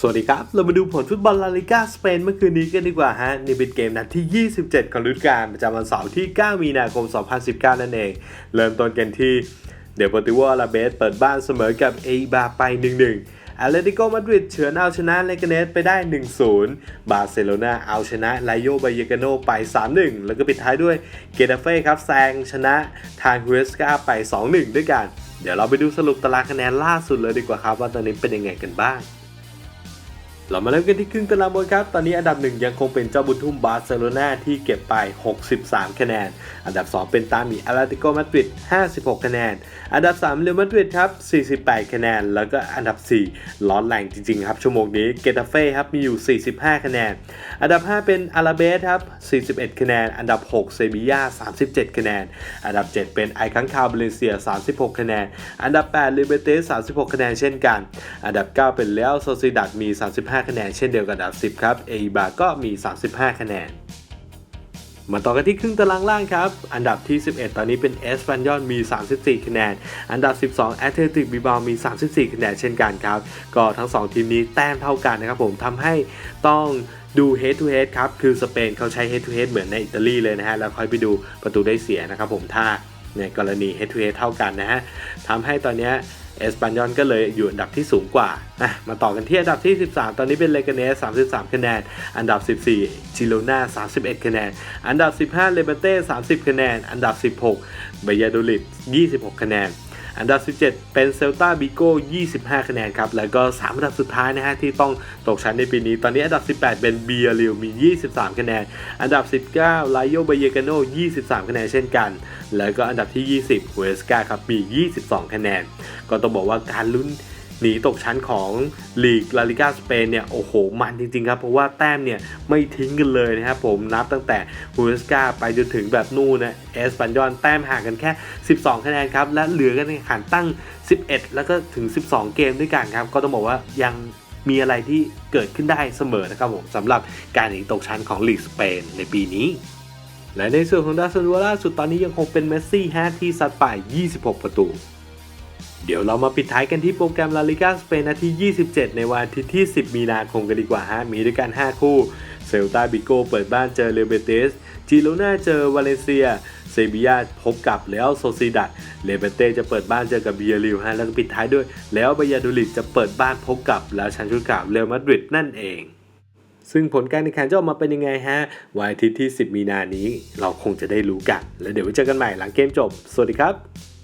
สวัสดีครับ เรามาดูผลฟุตบอลลาลิกาสเปนเมื่อคืนนี้กันดีกว่าฮะ นี่เป็นเกมนัดที่ 27 ของฤดูกาลประจำวันเสาร์ที่ 9 มีนาคม 2019 นั่นเอง เริ่มต้นกันที่เดโปติโวอาราเบสเปิดบ้านเสมอกับเอบาไป 1-1อเลติโกมาดริดเฉือนเอาชนะเลกาเนสไปได้ 1-0 บาร์เซโลนาเอาชนะไลโยบายเกโนไป 3-1 แล้วก็ปิดท้ายด้วยเกตาเฟ่ครับแซงชนะทางฮูเอสกาไป 2-1 ด้วยกัน เดี๋ยวเราไปดูสรุปตารางคะแนนล่าสุดเลยดีกว่าครับว่าตอนนี้เป็นยังไงกันบ้าง เรามาเริ่มกันที่ครึ่งตารางบนครับ ตอนนี้อันดับ 1 ยังคงเป็นเจ้าบุญทุ่มบาร์เซโลนาที่เก็บไป 63 คะแนน อันดับ 2 เป็นตามีอาราติโกมาดริด 56 คะแนน อันดับ 3 เรอัลมาดริดครับ 48 คะแนน แล้วก็อันดับ 4 ร้อนแรงจริงๆ ครับชั่วโมงนี้ เกตาเฟ่ครับมีอยู่ 45 คะแนน อันดับ 5 เป็นอาราเบสครับ 41 คะแนน อันดับ 6 เซบีย่า 37 คะแนน อันดับ 7 เป็นไอคังคาวเบเลเซีย 36 คะแนน อันดับ 8 ลิเบเตส 36 คะแนนเช่นกัน อันดับ 9 เป็นเลอัลโซซิดัดมี 35 5 คะแนนเช่นเดียวกับอันดับ 10 ครับเอบาก็มี 35 คะแนน มาต่อกันที่ครึ่งตารางล่างครับ อันดับที่ 11 ตอนนี้เป็นเอสปันยอนมี 34 คะแนน อันดับ 12แอตเลติกบิบามี 34 คะแนนเช่นกันครับ ก็ทั้ง 2 ทีมนี้แต้มเท่ากันนะครับผมทำให้ต้องดู head to head ครับ คือสเปนเขาใช้ head to head เหมือนในอิตาลีเลยนะฮะ แล้วค่อยไปดูประตูได้เสียนะครับผมถ้าในกรณี head to head เท่ากันนะฮะทำให้ตอนนี้ เอสปันยอนก็เลยอยู่อันดับที่สูงกว่าอะมาต่อกันที่อันดับที่ 13 ตอนนี้เป็นเลกาเนส33 คะแนน อันดับ 14จิโรนา31 คะแนน อันดับ 15 เลเบเต้ 30 คะแนน อันดับ 16เบยาโดลิด26 คะแนนอันดับ 17 เป็นเซลตาบิโก้ 25 คะแนนครับ แล้วก็ 3 อันดับสุดท้ายนะฮะที่ต้องตกชั้นในปีนี้ ตอนนี้อันดับ 18 เป็นเบียริวมี 23 คะแนน อันดับ 19 ไลโยเบเยกาโน 23 คะแนนเช่นกัน แล้วก็อันดับที่ 20เวสกาครับมี 22 คะแนน ก็ต้องบอกว่าการลุ้นหนีตกชั้นของลีกลาลิกาสเปนเนี่ย โอ้โห มันจริง ๆ ครับ เพราะว่าแต้มเนี่ย ไม่ทิ้งกันเลยนะครับผมนับตั้งแต่ฮูเสกาไปจนถึงแบบนู่นนะเอสปันยอนแต้มห่างกันแค่ 12 คะแนนครับ และเหลือกันในขันตั้ง 11 แล้วก็ถึง 12 เกมด้วยกันครับ ก็ต้องบอกว่ายังมีอะไรที่เกิดขึ้นได้เสมอนะครับผมสำหรับการหนีตกชั้นของลีกสเปนในปีนี้ และในส่วนของดาซันวัวล่าสุดตอนนี้ยังคงเป็นเมสซี่ฮะที่ซัดไป 26 ประตู เดี๋ยวเรามาปิดท้ายกันที่โปรแกรมลาลิกาสเปนนาที 27 ในวันอาทิตย์ที่ 10 มีนาคมกันดีกว่าฮะ มีด้วยกัน 5 คู่ เซลตาบิโกเปิดบ้านเจอเรเบเตส จิโรนาเจอวาเลนเซีย เซบียาพบกับเลอัลโซซิดัดเลเบเตจะเปิดบ้านเจอกับเบียริวฮะ แล้วก็ปิดท้ายด้วย แล้วบายาดูลิดจะเปิดบ้านพบกับแล้วชันชุดกับเรอัลมาดริดนั่นเอง ซึ่งผลการแข่งขันจะออกมาเป็นยังไงฮะวันอาทิตย์ที่ 10 มีนานี้เราคงจะได้รู้กัน แล้วเดี๋ยวไว้เจอกันใหม่หลังเกมจบ สวัสดีครับ